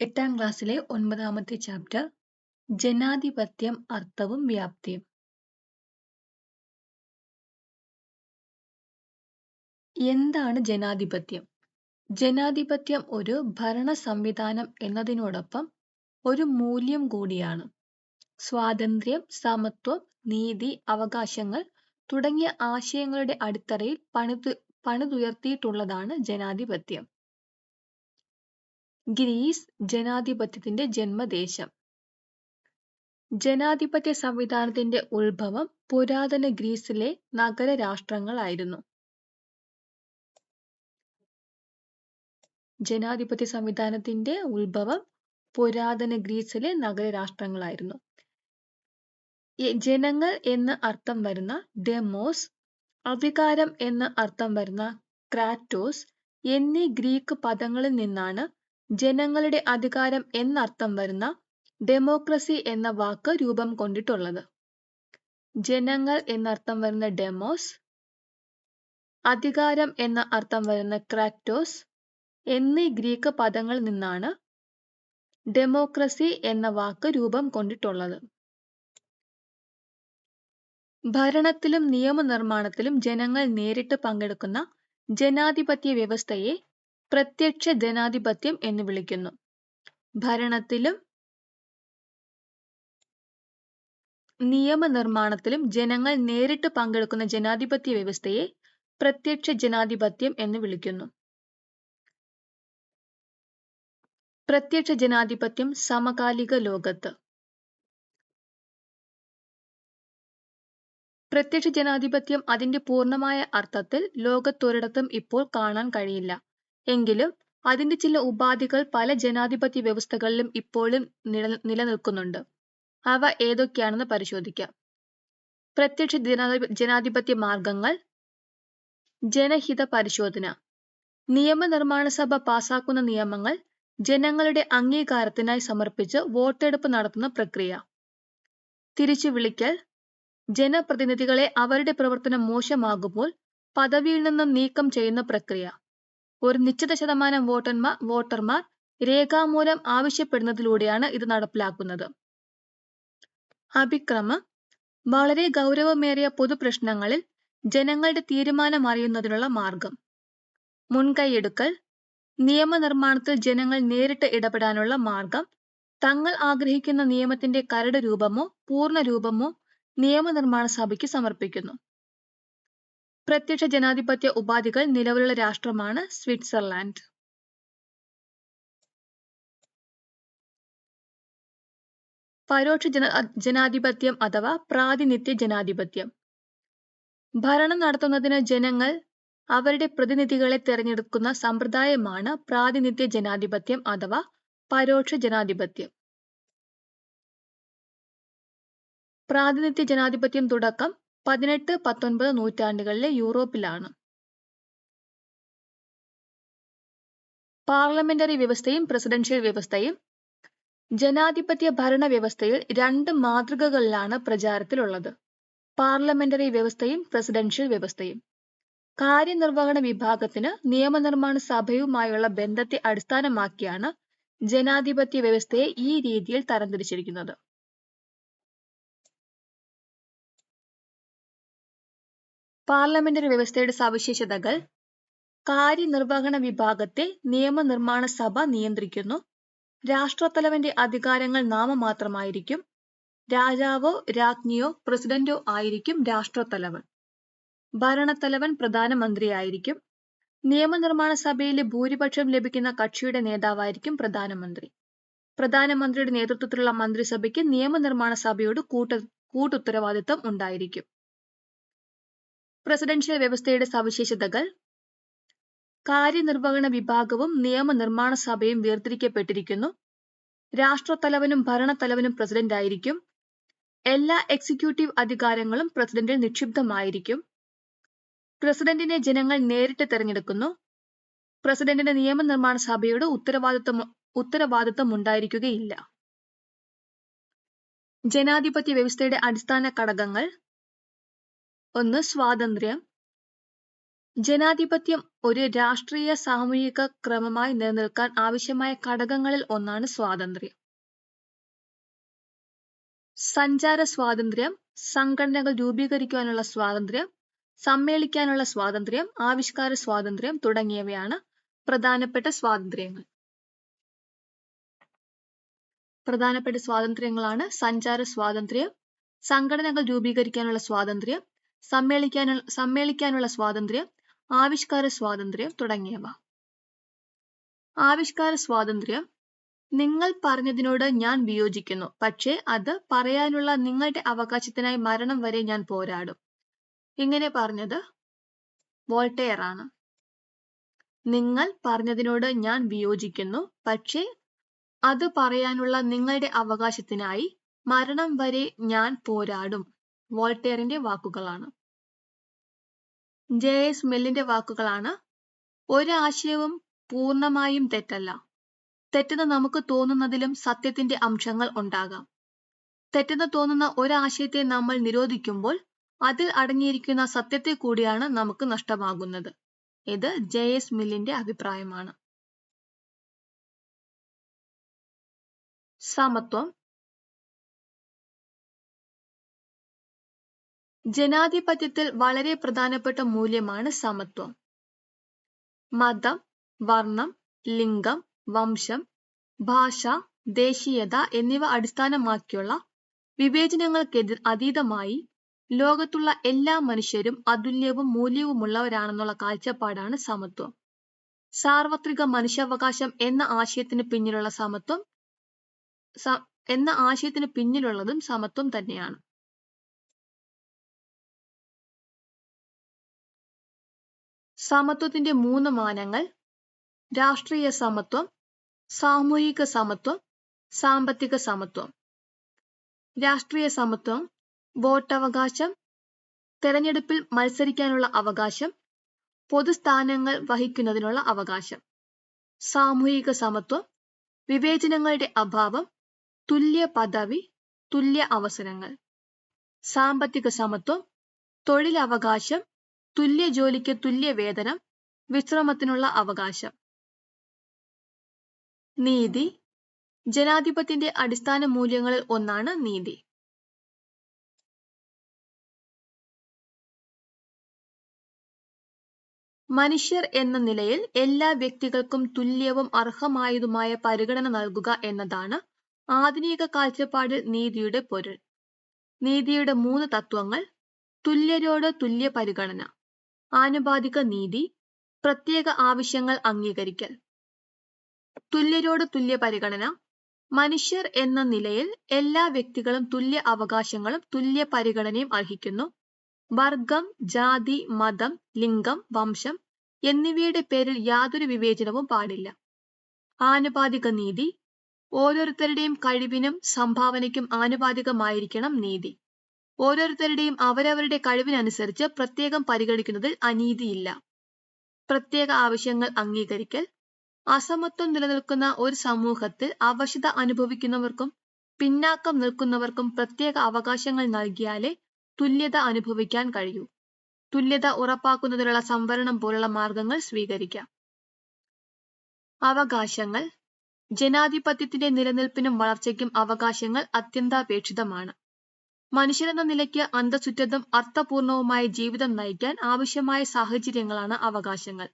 എട്ടാം ക്ലാസ്സിലെ ഒൻപതാമത്തെ ചാപ്റ്റർ ജനാധിപത്യം അർത്ഥവും വ്യാപ്തിയും. എന്താണ് ജനാധിപത്യം? ജനാധിപത്യം ഒരു ഭരണ സംവിധാനം എന്നതിനോടൊപ്പം ഒരു മൂല്യം കൂടിയാണ്. സ്വാതന്ത്ര്യം സമത്വം നീതി അവകാശങ്ങൾ തുടങ്ങിയ ആശയങ്ങളുടെ അടിത്തറയിൽ പണിതു പണിതുയർത്തിയിട്ടുള്ളതാണ് ജനാധിപത്യം. ഗ്രീസ് ജനാധിപത്യത്തിന്റെ ജന്മദേശം. ജനാധിപത്യ സംവിധാനത്തിന്റെ ഉത്ഭവം പുരാതന ഗ്രീസിലെ നഗര രാഷ്ട്രങ്ങളായിരുന്നു. ജനാധിപത്യ സംവിധാനത്തിന്റെ ഉത്ഭവം പുരാതന ഗ്രീസിലെ നഗര രാഷ്ട്രങ്ങളായിരുന്നു. ജനങ്ങൾ എന്ന് അർത്ഥം വരുന്ന ഡെമോസ് അധികാരം എന്ന് അർത്ഥം വരുന്ന ക്രാറ്റോസ് എന്നീ ഗ്രീക്ക് പദങ്ങളിൽ നിന്നാണ് ജനങ്ങളുടെ അധികാരം എന്നർത്ഥം വരുന്ന ഡെമോക്രസി എന്ന വാക്ക് രൂപം കൊണ്ടിട്ടുള്ളത്. ജനങ്ങൾ എന്നർത്ഥം വരുന്ന ഡെമോസ് അധികാരം എന്ന അർത്ഥം വരുന്ന ക്രാക്ടോസ് എന്നീ ഗ്രീക്ക് പദങ്ങളിൽ നിന്നാണ് ഡെമോക്രസി എന്ന വാക്ക് രൂപം കൊണ്ടിട്ടുള്ളത്. ഭരണത്തിലും നിയമനിർമ്മാണത്തിലും ജനങ്ങൾ നേരിട്ട് പങ്കെടുക്കുന്ന ജനാധിപത്യ വ്യവസ്ഥയെ പ്രത്യക്ഷ ജനാധിപത്യം എന്ന് വിളിക്കുന്നു. ഭരണത്തിലും നിയമനിർമ്മാണത്തിലും ജനങ്ങൾ നേരിട്ട് പങ്കെടുക്കുന്ന ജനാധിപത്യ വ്യവസ്ഥയെ പ്രത്യക്ഷ ജനാധിപത്യം എന്ന് വിളിക്കുന്നു. പ്രത്യക്ഷ ജനാധിപത്യം സമകാലിക ലോകത്ത്. പ്രത്യക്ഷ ജനാധിപത്യം അതിന്റെ പൂർണമായ അർത്ഥത്തിൽ ലോകത്തൊരിടത്തും ഇപ്പോൾ കാണാൻ കഴിയില്ല. എങ്കിലും അതിന്റെ ചില ഉപാധികൾ പല ജനാധിപത്യ വ്യവസ്ഥകളിലും ഇപ്പോഴും നില നിലനിൽക്കുന്നുണ്ട്. അവ ഏതൊക്കെയാണെന്ന് പരിശോധിക്കാം. പ്രത്യക്ഷ ജനാധി ജനാധിപത്യ മാർഗങ്ങൾ. ജനഹിത പരിശോധന. നിയമനിർമ്മാണ സഭ പാസാക്കുന്ന നിയമങ്ങൾ ജനങ്ങളുടെ അംഗീകാരത്തിനായി സമർപ്പിച്ച് വോട്ടെടുപ്പ് നടത്തുന്ന പ്രക്രിയ. തിരിച്ചു വിളിക്കൽ. ജനപ്രതിനിധികളെ അവരുടെ പ്രവർത്തനം മോശമാകുമ്പോൾ പദവിയിൽ നിന്നും നീക്കം ചെയ്യുന്ന പ്രക്രിയ. ഒരു നിശ്ചിത ശതമാനം വോട്ടർമാർ വോട്ടർമാർ രേഖാമൂലം ആവശ്യപ്പെടുന്നതിലൂടെയാണ് ഇത് നടപ്പിലാക്കുന്നത്. അഭിക്രമം വളരെ ഗൗരവമേറിയ പൊതുപ്രശ്നങ്ങളിൽ ജനങ്ങളുടെ തീരുമാനം അറിയുന്നതിനുള്ള മാർഗം. മുൻകൈയെടുക്കൽ നിയമനിർമ്മാണത്തിൽ ജനങ്ങൾ നേരിട്ട് ഇടപെടാനുള്ള മാർഗം തങ്ങൾ ആഗ്രഹിക്കുന്ന നിയമത്തിന്റെ കരട് രൂപമോ പൂർണ രൂപമോ നിയമനിർമ്മാണ സഭയ്ക്ക് സമർപ്പിക്കുന്നു. പ്രത്യക്ഷ ജനാധിപത്യ ഉപാധികൾ നിലവിലുള്ള രാഷ്ട്രമാണ് സ്വിറ്റ്സർലാൻഡ്. പരോക്ഷ ജന ജനാധിപത്യം അഥവാ പ്രാതിനിധ്യ ജനാധിപത്യം. ഭരണം നടത്തുന്നതിന് ജനങ്ങൾ അവരുടെ പ്രതിനിധികളെ തിരഞ്ഞെടുക്കുന്ന സമ്പ്രദായമാണ് പ്രാതിനിധ്യ ജനാധിപത്യം അഥവാ പരോക്ഷ ജനാധിപത്യം. പ്രാതിനിധ്യ ജനാധിപത്യം തുടക്കം പതിനെട്ട് പത്തൊൻപത് നൂറ്റാണ്ടുകളിലെ യൂറോപ്പിലാണ്. പാർലമെന്ററി വ്യവസ്ഥയും പ്രസിഡൻഷ്യൽ വ്യവസ്ഥയും ജനാധിപത്യ ഭരണ വ്യവസ്ഥയിൽ രണ്ട് മാതൃകകളിലാണ് പ്രചാരത്തിലുള്ളത്. പാർലമെന്ററി വ്യവസ്ഥയും പ്രസിഡൻഷ്യൽ വ്യവസ്ഥയും. കാര്യനിർവഹണ വിഭാഗത്തിന് നിയമനിർമ്മാണ സഭയുമായുള്ള ബന്ധത്തെ അടിസ്ഥാനമാക്കിയാണ് ജനാധിപത്യ വ്യവസ്ഥയെ ഈ രീതിയിൽ തരംതിരിച്ചിരിക്കുന്നത്. പാർലമെന്ററി വ്യവസ്ഥയുടെ സവിശേഷതകൾ കാര്യനിർവഹണ വിഭാഗത്തെ നിയമനിർമ്മാണ സഭ നിയന്ത്രിക്കുന്നു. രാഷ്ട്രത്തലവന്റെ അധികാരങ്ങൾ നാമമാത്രമായിരിക്കും. രാജാവോ രാജ്ഞിയോ പ്രസിഡന്റോ ആയിരിക്കും രാഷ്ട്രത്തലവൻ. ഭരണത്തലവൻ പ്രധാനമന്ത്രിയായിരിക്കും. നിയമനിർമ്മാണ സഭയിലെ ഭൂരിപക്ഷം ലഭിക്കുന്ന കക്ഷിയുടെ നേതാവായിരിക്കും പ്രധാനമന്ത്രി. പ്രധാനമന്ത്രിയുടെ നേതൃത്വത്തിലുള്ള മന്ത്രിസഭയ്ക്ക് നിയമനിർമ്മാണ സഭയോട് കൂട്ട കൂട്ടുത്തരവാദിത്തം ഉണ്ടായിരിക്കും. പ്രസിഡൻഷ്യൽ വ്യവസ്ഥയുടെ സവിശേഷതകൾ കാര്യനിർവഹണ വിഭാഗവും നിയമനിർമ്മാണ സഭയും വേർതിരിക്കപ്പെട്ടിരിക്കുന്നു. രാഷ്ട്രത്തലവനും ഭരണത്തലവനും പ്രസിഡന്റ് ആയിരിക്കും എല്ലാ എക്സിക്യൂട്ടീവ് അധികാരങ്ങളും പ്രസിഡന്റിൽ നിക്ഷിപ്തമായിരിക്കും. പ്രസിഡന്റിനെ ജനങ്ങൾ നേരിട്ട് തിരഞ്ഞെടുക്കുന്നു. പ്രസിഡന്റിന് നിയമനിർമ്മാണ സഭയുടെ ഉത്തരവാദിത്വം ഉത്തരവാദിത്വം ഉണ്ടായിരിക്കുകയില്ല. ജനാധിപത്യ വ്യവസ്ഥയുടെ അടിസ്ഥാന ഘടകങ്ങൾ ഒന്ന് സ്വാതന്ത്ര്യം. ജനാധിപത്യം ഒരു രാഷ്ട്രീയ സാമൂഹിക ക്രമമായി നിലനിൽക്കാൻ ആവശ്യമായ ഘടകങ്ങളിൽ ഒന്നാണ് സ്വാതന്ത്ര്യം. സഞ്ചാര സ്വാതന്ത്ര്യം സംഘടനകൾ രൂപീകരിക്കുവാനുള്ള സ്വാതന്ത്ര്യം സമ്മേളിക്കാനുള്ള സ്വാതന്ത്ര്യം ആവിഷ്കാര സ്വാതന്ത്ര്യം തുടങ്ങിയവയാണ് പ്രധാനപ്പെട്ട സ്വാതന്ത്ര്യങ്ങൾ. പ്രധാനപ്പെട്ട സ്വാതന്ത്ര്യങ്ങളാണ് സഞ്ചാര സ്വാതന്ത്ര്യം സംഘടനകൾ രൂപീകരിക്കാനുള്ള സ്വാതന്ത്ര്യം സമ്മേളിക്കാനുള്ള സമ്മേളിക്കാനുള്ള സ്വാതന്ത്ര്യം ആവിഷ്കാര സ്വാതന്ത്ര്യം തുടങ്ങിയവ. ആവിഷ്കാര സ്വാതന്ത്ര്യം നിങ്ങൾ പറഞ്ഞതിനോട് ഞാൻ വിയോജിക്കുന്നു. പക്ഷേ അത് പറയാനുള്ള നിങ്ങളുടെ അവകാശത്തിനായി മരണം വരെ ഞാൻ പോരാടും. ഇങ്ങനെ പറഞ്ഞത് വോൾട്ടെയർ ആണ്. നിങ്ങൾ പറഞ്ഞതിനോട് ഞാൻ വിയോജിക്കുന്നു. പക്ഷേ അത് പറയാനുള്ള നിങ്ങളുടെ അവകാശത്തിനായി മരണം വരെ ഞാൻ പോരാടും. വോൾട്ടെയറിന്റെ വാക്കുകളാണ്. ജെ എസ് മില്ലിന്റെ വാക്കുകളാണ്. ഒരാശയവും പൂർണമായും തെറ്റല്ല. തെറ്റെന്ന് നമുക്ക് തോന്നുന്നതിലും സത്യത്തിന്റെ അംശങ്ങൾ ഉണ്ടാകാം. തെറ്റെന്ന് തോന്നുന്ന ഒരാശയത്തെ നമ്മൾ നിരോധിക്കുമ്പോൾ അതിൽ അടങ്ങിയിരിക്കുന്ന സത്യത്തെ കൂടിയാണ് നമുക്ക് നഷ്ടമാകുന്നത്. ഇത് ജെ എസ് മില്ലിന്റെ അഭിപ്രായമാണ്. സമത്വം ജനാധിപത്യത്തിൽ വളരെ പ്രധാനപ്പെട്ട മൂല്യമാണ് സമത്വം. മതം വർണം ലിംഗം വംശം ഭാഷ ദേശീയത എന്നിവ അടിസ്ഥാനമാക്കിയുള്ള വിവേചനങ്ങൾക്കെതിർ അതീതമായി ലോകത്തുള്ള എല്ലാ മനുഷ്യരും അതുല്യവും മൂല്യവുമുള്ളവരാണെന്നുള്ള കാഴ്ചപ്പാടാണ് സമത്വം. സാർവത്രിക മനുഷ്യാവകാശം എന്ന ആശയത്തിന് പിന്നിലുള്ള സമത്വം എന്ന ആശയത്തിന് പിന്നിലുള്ളതും സമത്വം തന്നെയാണ്. സമത്വത്തിന്റെ മൂന്ന് മാനങ്ങൾ രാഷ്ട്രീയ സമത്വം സാമൂഹിക സമത്വം സാമ്പത്തിക സമത്വം. രാഷ്ട്രീയ സമത്വം വോട്ടവകാശം തെരഞ്ഞെടുപ്പിൽ മത്സരിക്കാനുള്ള അവകാശം പൊതുസ്ഥാനങ്ങൾ വഹിക്കുന്നതിനുള്ള അവകാശം. സാമൂഹിക സമത്വം വിവേചനങ്ങളുടെ അഭാവം തുല്യ പദവി തുല്യ അവസരങ്ങൾ. സാമ്പത്തിക സമത്വം തൊഴിലവകാശം തുല്യ ജോലിക്ക് തുല്യ വേതനം വിശ്രമത്തിനുള്ള അവകാശം. നീതി. ജനാധിപത്യത്തിന്റെ അടിസ്ഥാന മൂല്യങ്ങളിൽ ഒന്നാണ് നീതി. മനുഷ്യർ എന്ന നിലയിൽ എല്ലാ വ്യക്തികൾക്കും തുല്യവും അർഹമായതുമായ പരിഗണന നൽകുക എന്നതാണ് ആധുനിക കാഴ്ചപ്പാടിൽ നീതിയുടെ പൊരുൾ. നീതിയുടെ മൂന്ന് തത്വങ്ങൾ തുല്യരോട് തുല്യ പരിഗണന ആനുപാതിക നീതി പ്രത്യേക ആവശ്യങ്ങൾ അംഗീകരിക്കൽ. തുല്യരോട് തുല്യ പരിഗണന മനുഷ്യർ എന്ന നിലയിൽ എല്ലാ വ്യക്തികളും തുല്യ അവകാശങ്ങളും തുല്യ പരിഗണനയും അർഹിക്കുന്നു. വർഗം ജാതി മതം ലിംഗം വംശം എന്നിവയുടെ പേരിൽ യാതൊരു വിവേചനവും പാടില്ല. ആനുപാതിക നീതി ഓരോരുത്തരുടെയും കഴിവിനും സംഭാവനയ്ക്കും ആനുപാതികമായിരിക്കണം നീതി. ഓരോരുത്തരുടെയും അവരവരുടെ കഴിവിനനുസരിച്ച് പ്രത്യേകം പരിഗണിക്കുന്നതിൽ അനീതിയില്ല. പ്രത്യേക ആവശ്യങ്ങൾ അംഗീകരിക്കൽ അസമത്വം നിലനിൽക്കുന്ന ഒരു സമൂഹത്തിൽ അവശത അനുഭവിക്കുന്നവർക്കും പിന്നാക്കം നിൽക്കുന്നവർക്കും പ്രത്യേക അവകാശങ്ങൾ നൽകിയാലേ തുല്യത അനുഭവിക്കാൻ കഴിയൂ. തുല്യത ഉറപ്പാക്കുന്നതിനുള്ള സംവരണം പോലുള്ള മാർഗങ്ങൾ സ്വീകരിക്കാം. അവകാശങ്ങൾ ജനാധിപത്യത്തിന്റെ നിലനിൽപ്പിനും വളർച്ചയ്ക്കും അവകാശങ്ങൾ അത്യന്താപേക്ഷിതമാണ്. മനുഷ്യരെന്ന നിലയ്ക്ക് അന്തസുറ്റതും അർത്ഥപൂർണവുമായ ജീവിതം നയിക്കാൻ ആവശ്യമായ സാഹചര്യങ്ങളാണ് അവകാശങ്ങൾ.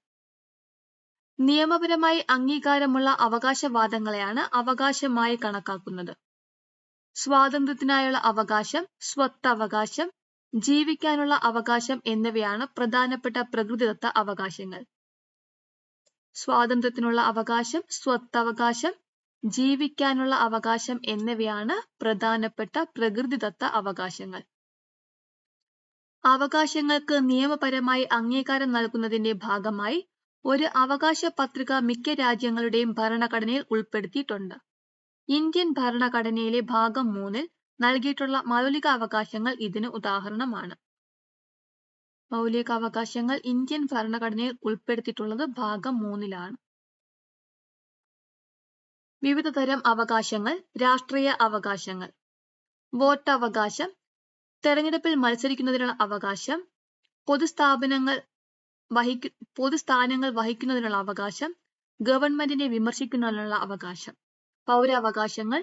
നിയമപരമായി അംഗീകാരമുള്ള അവകാശവാദങ്ങളെയാണ് അവകാശമായി കണക്കാക്കുന്നത്. സ്വാതന്ത്ര്യത്തിനായുള്ള അവകാശം സ്വത്തവകാശം ജീവിക്കാനുള്ള അവകാശം എന്നിവയാണ് പ്രധാനപ്പെട്ട പ്രകൃതിദത്ത അവകാശങ്ങൾ. സ്വാതന്ത്ര്യത്തിനുള്ള അവകാശം സ്വത്തവകാശം ജീവിക്കാനുള്ള അവകാശം എന്നിവയാണ് പ്രധാനപ്പെട്ട പ്രകൃതിദത്ത അവകാശങ്ങൾ. അവകാശങ്ങൾക്ക് നിയമപരമായി അംഗീകാരം നൽകുന്നതിന്റെ ഭാഗമായി ഒരു അവകാശ പത്രിക മിക്ക രാജ്യങ്ങളുടെയും ഭരണഘടനയിൽ ഉൾപ്പെടുത്തിയിട്ടുണ്ട്. ഇന്ത്യൻ ഭരണഘടനയിലെ ഭാഗം മൂന്നിൽ നൽകിയിട്ടുള്ള മൗലിക അവകാശങ്ങൾ ഇതിന് ഉദാഹരണമാണ്. മൗലിക അവകാശങ്ങൾ ഇന്ത്യൻ ഭരണഘടനയിൽ ഉൾപ്പെടുത്തിയിട്ടുള്ളത് ഭാഗം മൂന്നിലാണ്. വിവിധ തരം അവകാശങ്ങൾ രാഷ്ട്രീയ അവകാശങ്ങൾ. വോട്ട് അവകാശം തെരഞ്ഞെടുപ്പിൽ മത്സരിക്കുന്നതിനുള്ള അവകാശം പൊതുസ്ഥാപനങ്ങൾ വഹിക്കു പൊതുസ്ഥാനങ്ങൾ വഹിക്കുന്നതിനുള്ള അവകാശം ഗവൺമെന്റിനെ വിമർശിക്കുന്നതിനുള്ള അവകാശം. പൗരാവകാശങ്ങൾ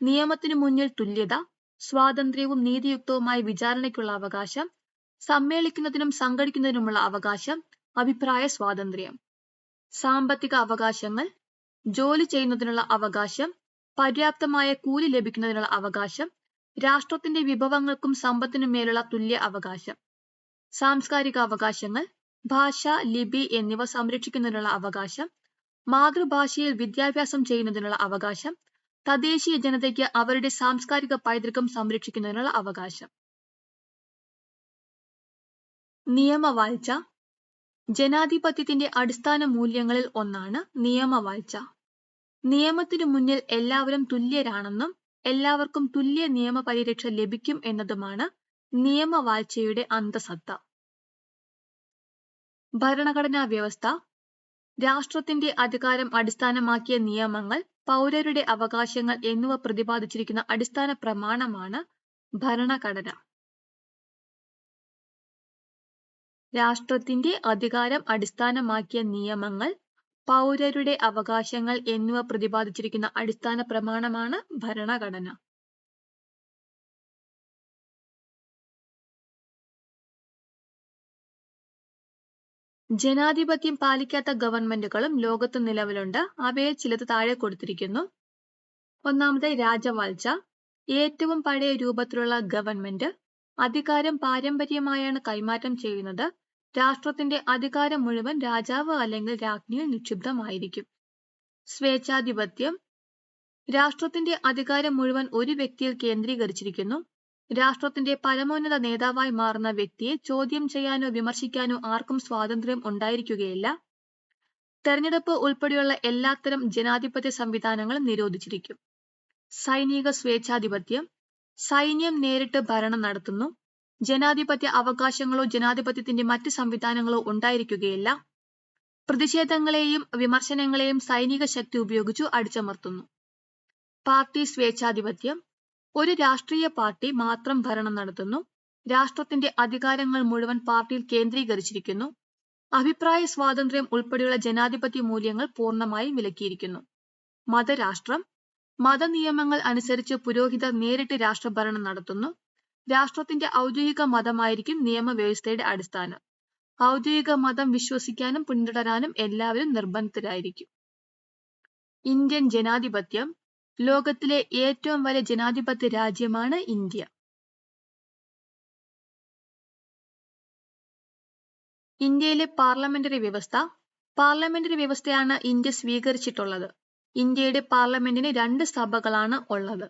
നിയമത്തിനു മുന്നിൽ തുല്യത സ്വാതന്ത്ര്യവും നീതിയുക്തവുമായ വിചാരണയ്ക്കുള്ള അവകാശം സമ്മേളിക്കുന്നതിനും സംഘടിക്കുന്നതിനുമുള്ള അവകാശം അഭിപ്രായ സ്വാതന്ത്ര്യം. സാമ്പത്തിക അവകാശങ്ങൾ ജോലി ചെയ്യുന്നതിനുള്ള അവകാശം പര്യാപ്തമായ കൂലി ലഭിക്കുന്നതിനുള്ള അവകാശം രാഷ്ട്രത്തിന്റെ വിഭവങ്ങൾക്കും സമ്പത്തിനും മേലുള്ള തുല്യ അവകാശം. സാംസ്കാരിക അവകാശങ്ങൾ ഭാഷ ലിപി എന്നിവ സംരക്ഷിക്കുന്നതിനുള്ള അവകാശം മാതൃഭാഷയിൽ വിദ്യാഭ്യാസം ചെയ്യുന്നതിനുള്ള അവകാശം തദ്ദേശീയ ജനതയ്ക്ക് അവരുടെ സാംസ്കാരിക പൈതൃകം സംരക്ഷിക്കുന്നതിനുള്ള അവകാശം. നിയമവാഴ്ച ജനാധിപത്യത്തിന്റെ അടിസ്ഥാന മൂല്യങ്ങളിൽ ഒന്നാണ് നിയമവാഴ്ച. നിയമത്തിനു മുന്നിൽ എല്ലാവരും തുല്യരാണെന്നും എല്ലാവർക്കും തുല്യ നിയമപരിരക്ഷ ലഭിക്കും എന്നതുമാണ് നിയമവാഴ്ചയുടെ അന്തസത്ത. ഭരണഘടനാ വ്യവസ്ഥ. രാഷ്ട്രത്തിന്റെ അധികാരം അടിസ്ഥാനമാക്കിയ നിയമങ്ങൾ പൗരരുടെ അവകാശങ്ങൾ എന്നിവ പ്രതിപാദിച്ചിരിക്കുന്ന അടിസ്ഥാന പ്രമാണമാണ് ഭരണഘടന. രാഷ്ട്രത്തിന്റെ അധികാരം അടിസ്ഥാനമാക്കിയ നിയമങ്ങൾ പൗരരുടെ അവകാശങ്ങൾ എന്നിവ പ്രതിപാദിച്ചിരിക്കുന്ന അടിസ്ഥാന പ്രമാണമാണ് ഭരണഘടന. ജനാധിപത്യം പാലിക്കാത്ത ഗവൺമെന്റുകളും ലോകത്ത് നിലവിലുണ്ട്. അവയെ ചിലത് താഴെ കൊടുത്തിരിക്കുന്നു. ഒന്നാമത് രാജവാഴ്ച. ഏറ്റവും പഴയ രൂപത്തിലുള്ള ഗവൺമെന്റ് അധികാരം പാരമ്പര്യമായാണ് കൈമാറ്റം ചെയ്യുന്നത്. രാഷ്ട്രത്തിന്റെ അധികാരം മുഴുവൻ രാജാവ് അല്ലെങ്കിൽ രാജ്ഞിയിൽ നിക്ഷിപ്തമായിരിക്കും. സ്വേച്ഛാധിപത്യം. രാഷ്ട്രത്തിന്റെ അധികാരം മുഴുവൻ ഒരു വ്യക്തിയിൽ കേന്ദ്രീകരിച്ചിരിക്കുന്നു. രാഷ്ട്രത്തിന്റെ പരമോന്നത നേതാവായി മാറുന്ന വ്യക്തിയെ ചോദ്യം ചെയ്യാനോ വിമർശിക്കാനോ ആർക്കും സ്വാതന്ത്ര്യം ഉണ്ടായിരിക്കുകയില്ല. തെരഞ്ഞെടുപ്പ് ഉൾപ്പെടെയുള്ള എല്ലാത്തരം ജനാധിപത്യ സംവിധാനങ്ങളും നിരോധിച്ചിരിക്കും. സൈനിക സ്വേച്ഛാധിപത്യം. സൈന്യം നേരിട്ട് ഭരണം നടത്തുന്നു. ജനാധിപത്യ അവകാശങ്ങളോ ജനാധിപത്യത്തിന്റെ മറ്റ് സംവിധാനങ്ങളോ ഉണ്ടായിരിക്കുകയില്ല. പ്രതിഷേധങ്ങളെയും വിമർശനങ്ങളെയും സൈനിക ശക്തി ഉപയോഗിച്ചു അടിച്ചമർത്തുന്നു. പാർട്ടി സ്വേച്ഛാധിപത്യം. ഒരു രാഷ്ട്രീയ പാർട്ടി മാത്രം ഭരണം നടത്തുന്നു. രാഷ്ട്രത്തിന്റെ അധികാരങ്ങൾ മുഴുവൻ പാർട്ടിയിൽ കേന്ദ്രീകരിച്ചിരിക്കുന്നു. അഭിപ്രായ സ്വാതന്ത്ര്യം ഉൾപ്പെടെയുള്ള ജനാധിപത്യ മൂല്യങ്ങൾ പൂർണമായും വിലക്കിയിരിക്കുന്നു. മതരാഷ്ട്രം. മതനിയമങ്ങൾ അനുസരിച്ച് പുരോഹിതർ നേരിട്ട് രാഷ്ട്രഭരണം നടത്തുന്നു. രാഷ്ട്രത്തിന്റെ ഔദ്യോഗിക മതമായിരിക്കും നിയമവ്യവസ്ഥയുടെ അടിസ്ഥാനം. ഔദ്യോഗിക മതം വിശ്വസിക്കാനും പിന്തുടരാനും എല്ലാവരും നിർബന്ധിതരായിരിക്കും. ഇന്ത്യൻ ജനാധിപത്യം ലോകത്തിലെ ഏറ്റവും വലിയ ജനാധിപത്യ രാജ്യമാണ് ഇന്ത്യ. ഇന്ത്യയിലെ പാർലമെന്ററി വ്യവസ്ഥ പാർലമെന്ററി വ്യവസ്ഥയാണ് ഇന്ത്യ സ്വീകരിച്ചിട്ടുള്ളത്. ഇന്ത്യയുടെ പാർലമെന്റിന് രണ്ട് സഭകളാണ് ഉള്ളത്.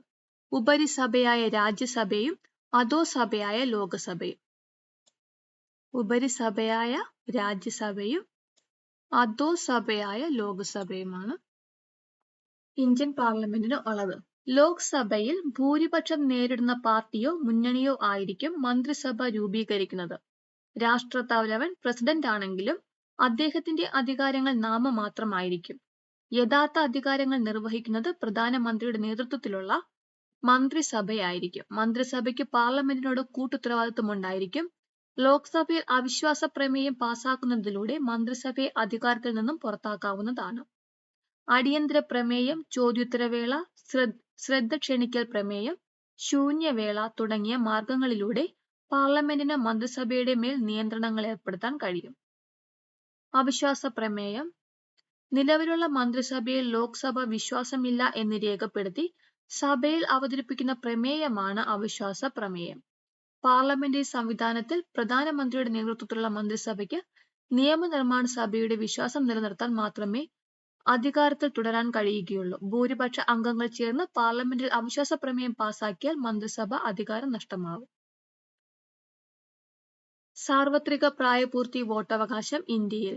ഉപരിസഭയായ രാജ്യസഭയും അധോസഭയായ ലോകസഭയും? ഉപരിസഭയായ രാജ്യസഭയും അധോസഭയായ ലോകസഭയുമാണ്? ഇന്ത്യൻ പാർലമെന്റിന് ഉള്ളത്. ലോക്സഭയിൽ ഭൂരിപക്ഷം നേരിടുന്ന പാർട്ടിയോ മുന്നണിയോ ആയിരിക്കും മന്ത്രിസഭ രൂപീകരിക്കുന്നത്. രാഷ്ട്രത്തലവൻ പ്രസിഡന്റ് ആണെങ്കിലും അദ്ദേഹത്തിന്റെ അധികാരങ്ങൾ നാമമാത്രമായിരിക്കും. യഥാർത്ഥ അധികാരങ്ങൾ നിർവഹിക്കുന്നത് പ്രധാനമന്ത്രിയുടെ നേതൃത്വത്തിലുള്ള മന്ത്രിസഭയായിരിക്കും. മന്ത്രിസഭയ്ക്ക് പാർലമെന്റിനോട് കൂട്ടുത്തരവാദിത്വം ഉണ്ടായിരിക്കും ലോക്സഭയിൽ അവിശ്വാസ പ്രമേയം പാസാക്കുന്നതിലൂടെ മന്ത്രിസഭയെ അധികാരത്തിൽ നിന്നും പുറത്താക്കാവുന്നതാണ്. അടിയന്തര പ്രമേയം ചോദ്യോത്തരവേള ശ്രദ്ധ ക്ഷണിക്കൽ പ്രമേയം ശൂന്യവേള തുടങ്ങിയ മാർഗങ്ങളിലൂടെ പാർലമെന്റിന് മന്ത്രിസഭയുടെ മേൽ നിയന്ത്രണങ്ങൾ ഏർപ്പെടുത്താൻ കഴിയും. അവിശ്വാസ പ്രമേയം. നിലവിലുള്ള മന്ത്രിസഭയിൽ ലോക്സഭ വിശ്വാസമില്ല എന്ന് രേഖപ്പെടുത്തി സഭയിൽ അവതരിപ്പിക്കുന്ന പ്രമേയമാണ് അവിശ്വാസ പ്രമേയം. പാർലമെന്ററി സംവിധാനത്തിൽ പ്രധാനമന്ത്രിയുടെ നേതൃത്വത്തിലുള്ള മന്ത്രിസഭയ്ക്ക് നിയമനിർമ്മാണ സഭയുടെ വിശ്വാസം നിലനിർത്താൻ മാത്രമേ അധികാരത്തിൽ തുടരാൻ കഴിയുകയുള്ളൂ. ഭൂരിപക്ഷ അംഗങ്ങൾ ചേർന്ന് പാർലമെന്റിൽ അവിശ്വാസ പ്രമേയം പാസാക്കിയാൽ മന്ത്രിസഭ അധികാരം നഷ്ടമാകും. സാർവത്രിക പ്രായപൂർത്തി വോട്ടവകാശം ഇന്ത്യയിൽ.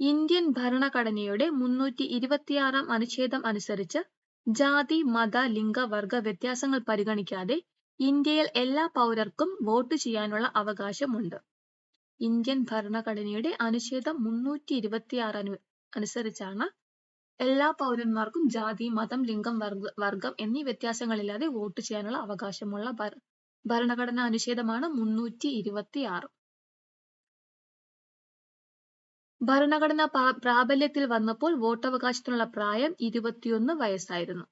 ഇന്ത്യൻ ഭരണഘടനയുടെ മുന്നൂറ്റി ഇരുപത്തിയാറാം അനുച്ഛേദം അനുസരിച്ച് ജാതി മത ലിംഗ വർഗ വ്യത്യാസങ്ങൾ പരിഗണിക്കാതെ ഇന്ത്യയിൽ എല്ലാ പൗരർക്കും വോട്ട് ചെയ്യാനുള്ള അവകാശമുണ്ട്. ഇന്ത്യൻ ഭരണഘടനയുടെ അനുച്ഛേദം മുന്നൂറ്റി ഇരുപത്തിയാറ് അനു അനുസരിച്ചാണ് എല്ലാ പൗരന്മാർക്കും ജാതി മതം ലിംഗം വർഗ വർഗം എന്നീ വ്യത്യാസങ്ങളില്ലാതെ വോട്ട് ചെയ്യാനുള്ള അവകാശമുള്ള ഭര ഭരണഘടനാ അനുച്ഛേദമാണ് മുന്നൂറ്റി ഇരുപത്തി ആറ് ഭരണഘടന പ്രാബല്യത്തിൽ വന്നപ്പോൾ വോട്ടവകാശത്തിനുള്ള പ്രായം ഇരുപത്തിയൊന്ന് വയസ്സായിരുന്നു.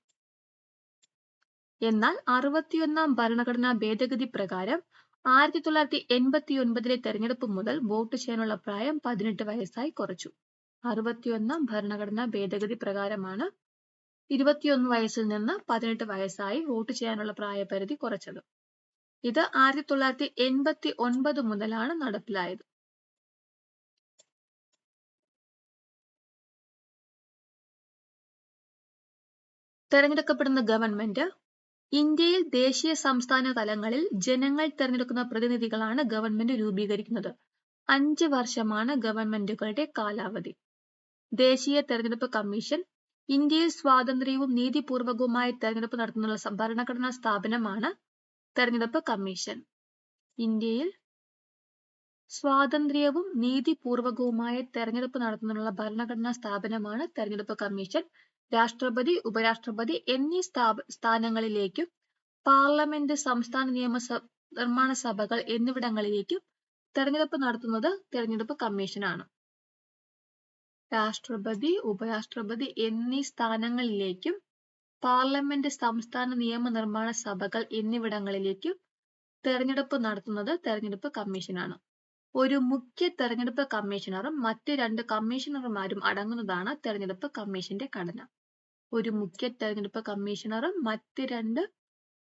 എന്നാൽ അറുപത്തിയൊന്നാം ഭരണഘടനാ ഭേദഗതി പ്രകാരം ആയിരത്തി തൊള്ളായിരത്തി എൺപത്തി ഒൻപതിലെ തെരഞ്ഞെടുപ്പ് മുതൽ വോട്ട് ചെയ്യാനുള്ള പ്രായം പതിനെട്ട് വയസ്സായി കുറച്ചു. അറുപത്തിയൊന്നാം ഭരണഘടനാ ഭേദഗതി പ്രകാരമാണ് ഇരുപത്തിയൊന്ന് വയസ്സിൽ നിന്ന് പതിനെട്ട് വയസ്സായി വോട്ട് ചെയ്യാനുള്ള പ്രായപരിധി കുറച്ചത്. ഇത് ആയിരത്തി തൊള്ളായിരത്തി എൺപത്തി ഒൻപത് മുതലാണ് നടപ്പിലായത്. തെരഞ്ഞെടുക്കപ്പെടുന്ന ഗവൺമെന്റ് ഇന്ത്യയിൽ ദേശീയ സംസ്ഥാന തലങ്ങളിൽ ജനങ്ങൾ തെരഞ്ഞെടുക്കുന്ന പ്രതിനിധികളാണ് ഗവൺമെന്റ് രൂപീകരിക്കുന്നത്. അഞ്ച് വർഷമാണ് ഗവൺമെന്റുകളുടെ കാലാവധി. ദേശീയ തെരഞ്ഞെടുപ്പ് കമ്മീഷൻ ഇന്ത്യയിൽ സ്വാതന്ത്ര്യവും നീതിപൂർവകവുമായ തെരഞ്ഞെടുപ്പ് നടത്തുന്ന ഭരണഘടനാ സ്ഥാപനമാണ് തെരഞ്ഞെടുപ്പ് കമ്മീഷൻ. ഇന്ത്യയിൽ സ്വാതന്ത്ര്യവും നീതിപൂർവകവുമായ തെരഞ്ഞെടുപ്പ് നടത്തുന്നതിനുള്ള ഭരണഘടനാ സ്ഥാപനമാണ് തെരഞ്ഞെടുപ്പ് കമ്മീഷൻ. രാഷ്ട്രപതി ഉപരാഷ്ട്രപതി എന്നീ സ്ഥാനങ്ങളിലേക്കും പാർലമെന്റ് സംസ്ഥാന നിയമസഭ നിർമ്മാണ സഭകൾ എന്നിവിടങ്ങളിലേക്കും തെരഞ്ഞെടുപ്പ് നടത്തുന്നത് തെരഞ്ഞെടുപ്പ് കമ്മീഷനാണ്. രാഷ്ട്രപതി ഉപരാഷ്ട്രപതി എന്നീ സ്ഥാനങ്ങളിലേക്കും പാർലമെന്റ് സംസ്ഥാന നിയമ നിർമ്മാണ സഭകൾ എന്നിവിടങ്ങളിലേക്കും തെരഞ്ഞെടുപ്പ് നടത്തുന്നത് തെരഞ്ഞെടുപ്പ് കമ്മീഷനാണ്. ഒരു മുഖ്യ തെരഞ്ഞെടുപ്പ് കമ്മീഷണറും മറ്റ് രണ്ട് കമ്മീഷണർമാരും അടങ്ങുന്നതാണ് തെരഞ്ഞെടുപ്പ് കമ്മീഷന്റെ ഘടന. ഒരു മുഖ്യ തെരഞ്ഞെടുപ്പ് കമ്മീഷണറും മറ്റ് രണ്ട്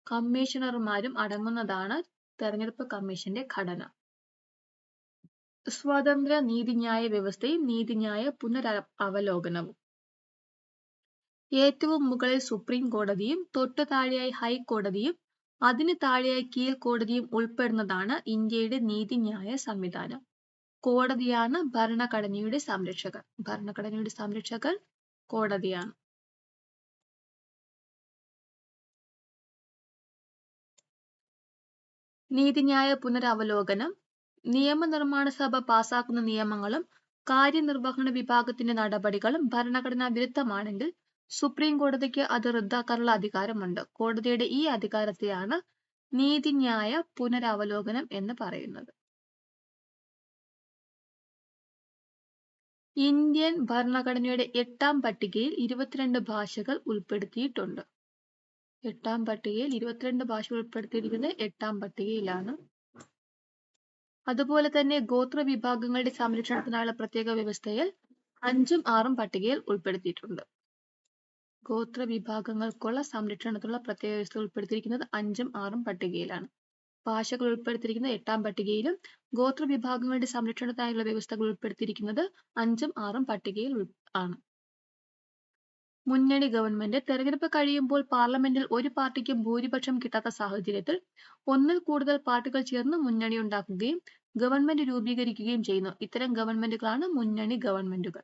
കമ്മീഷണർമാരും അടങ്ങുന്നതാണ് തെരഞ്ഞെടുപ്പ് കമ്മീഷന്റെ ഘടന. സ്വതന്ത്ര നീതിന്യായ വ്യവസ്ഥയും നീതിന്യായ പുനര അവലോകനവും. ഏറ്റവും മുകളിൽ സുപ്രീം കോടതിയും തൊട്ടു താഴെയായി ഹൈക്കോടതിയും അതിന് താഴെയായി കീഴ്ക്കോടതിയും ഉൾപ്പെടുന്നതാണ് ഇന്ത്യയുടെ നീതിന്യായ സംവിധാനം. കോടതിയാണ് ഭരണഘടനയുടെ സംരക്ഷകർ ഭരണഘടനയുടെ സംരക്ഷകർ കോടതിയാണ്. നീതിന്യായ പുനരവലോകനം നിയമനിർമ്മാണ സഭ പാസാക്കുന്ന നിയമങ്ങളും കാര്യനിർവഹണ വിഭാഗത്തിന്റെ നടപടികളും ഭരണഘടനാ വിരുദ്ധമാണെങ്കിൽ സുപ്രീം കോടതിക്ക് അത് റദ്ദാക്കാനുള്ള അധികാരമുണ്ട്. കോടതിയുടെ ഈ അധികാരത്തെയാണ് നീതിന്യായ പുനരവലോകനം എന്ന് പറയുന്നത്. ഇന്ത്യൻ ഭരണഘടനയുടെ എട്ടാം പട്ടികയിൽ ഇരുപത്തിരണ്ട് ഭാഷകൾ ഉൾപ്പെടുത്തിയിട്ടുണ്ട്. എട്ടാം പട്ടികയിൽ ഇരുപത്തിരണ്ട് ഭാഷ ഉൾപ്പെടുത്തിയിരിക്കുന്നത് എട്ടാം പട്ടികയിലാണ്. അതുപോലെ തന്നെ ഗോത്ര വിഭാഗങ്ങളുടെ സംരക്ഷണത്തിനായുള്ള പ്രത്യേക വ്യവസ്ഥയിൽ അഞ്ചും ആറും പട്ടികയിൽ ഉൾപ്പെടുത്തിയിട്ടുണ്ട്. ഗോത്ര വിഭാഗങ്ങൾക്കുള്ള സംരക്ഷണത്തിനുള്ള പ്രത്യേക വ്യവസ്ഥ ഉൾപ്പെടുത്തിയിരിക്കുന്നത് അഞ്ചും ആറും പട്ടികയിലാണ്. ഭാഷകൾ ഉൾപ്പെടുത്തിയിരിക്കുന്നത് എട്ടാം പട്ടികയിലും ഗോത്ര വിഭാഗങ്ങളുടെ സംരക്ഷണത്തിനായുള്ള വ്യവസ്ഥകൾ ഉൾപ്പെടുത്തിയിരിക്കുന്നത് അഞ്ചും ആറും പട്ടികയിൽ ആണ്. മുന്നണി ഗവൺമെന്റ് തെരഞ്ഞെടുപ്പ് കഴിയുമ്പോൾ പാർലമെന്റിൽ ഒരു പാർട്ടിക്കും ഭൂരിപക്ഷം കിട്ടാത്ത സാഹചര്യത്തിൽ ഒന്നിൽ കൂടുതൽ പാർട്ടികൾ ചേർന്ന് മുന്നണി ഉണ്ടാക്കുകയും ഗവൺമെന്റ് രൂപീകരിക്കുകയും ചെയ്യുന്നു. ഇത്തരം ഗവൺമെന്റുകളാണ് മുന്നണി ഗവൺമെന്റുകൾ.